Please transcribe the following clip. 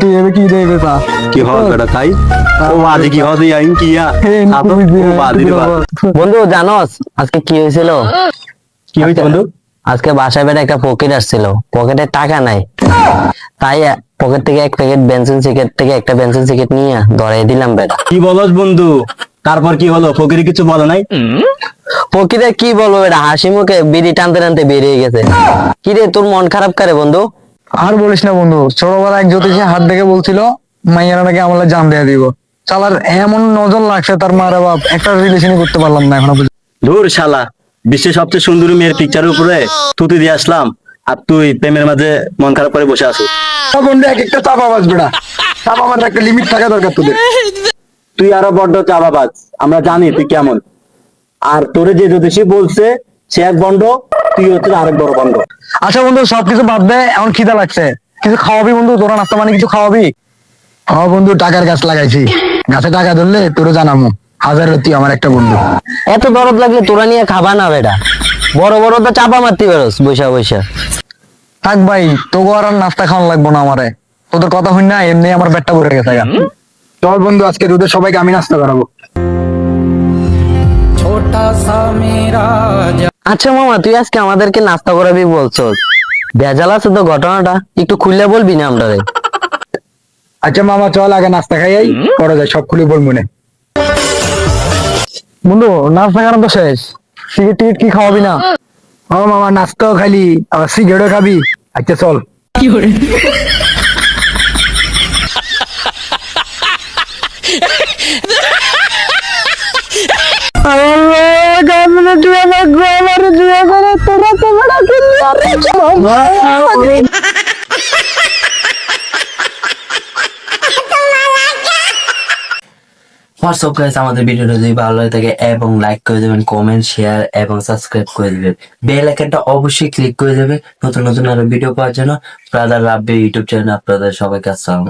তুই এবে কি দেবে তা কি বেটা তাই? ও বাজে কি হয় আইন আতো রে বন্ধু জানোস আজকে কি হয়েছিল? কি হয়েছে বন্ধু? আজকে বাসায় বেড়ে একটা পকেট আসছিল। পকেটে টাকা নাই। তাই পকেট থেকে এক প্যাকেট বেনসিন সিগারেট থেকে একটা বেনসিন সিগারেট নিয়ে ধরে দিলাম বেটা। কি বলস বন্ধু? তারপর কি হলো? ফকিরি কিছু বলে নাই? পকিরে কি বলব এটা হাসি মুখে বিড়ি টানতে টানতে বেরিয়ে গেছে। কি রে তোর মন খারাপ করে বন্ধু? আর বলিস না বন্ধু ছোটবেলা এক জ্যোতিষী হাত দেখে বলছিল মাইয়ারা নাকি আমলে জান দিয়ে দিব। চালার এমন নজর লাগছে তার মারে বাপ একটা রিলেশনই করতে পারলাম না এখনও ধুর শালা বিশ্বের সবচেয়ে সুন্দরী মেয়ের পিকচারের উপরে তুতি দিয়ে আসলাম আর তুই প্রেমের মাঝে মন খারাপ করে বসে আছো বন্ধু এক একটা চাপা বাজবে না চাপা বাজার একটা লিমিট থাকা দরকার তোদের। তুই আরও বড্ড চাবাবাজ আমরা জানি তুই কেমন। আর তোরে যে জ্যোতিষী বলছে সে এক বন্ড তুই হচ্ছে আরেক বড় বন্ড আচ্ছা বন্ধু সবকিছু বাদ দে এখন খিদা লাগছে। কিছু খাওয়াবি বন্ধু তোরা নাস্তা মানে কিছু খাওয়াবি? হ্যাঁ বন্ধু টাকার গাছ লাগাইছি। গাছে টাকা ধরলে তোরও জানামো। হাজার তুই আমার একটা বন্ধু। এত দরদ লাগলে তোরা নিয়ে খাবা না বেটা। বড় বড় তো চাপা মারতে পারোস বৈশা বৈশা থাক ভাই তোকে আর নাস্তা খাওয়ানো লাগবো না আমারে। তোদের কথা হই না এমনি আমার পেটটা ভরে গেছে গা। চল বন্ধু আজকে তোদের সবাইকে আমি নাস্তা করাবো। আচ্ছা মামা তুই আজকে আমাদেরকে নাস্তা করাবি বলছো? ভেজাল আছে তো ঘটনাটা। একটু খুললে বলবি না আমরা আচ্ছা মামা চল আগে নাস্তা খাই আই। পরে যাই সব খুলে বল মনে। বন্ধু নাস্তা কারণ তো শেষ? সিগারেট টিকিট কি খাওয়াবি না? ও মামা নাস্তাও খালি আবার সিগারেটও খাবি। আচ্ছা চল। হোয়াটসঅ্যাপ গাইস আমাদের ভিডিওটা যদি ভালো লাগে থাকে এবং লাইক করে দেবেন কমেন্ট শেয়ার এবং সাবস্ক্রাইব করে দেবেন। বেল আইকনটা অবশ্যই ক্লিক করে দেবেন নতুন নতুন আরও ভিডিও পাওয়ার জন্য ব্রাদার রাব্বি ইউটিউব চ্যানেল আপনাদের সবাইকে আসসালামু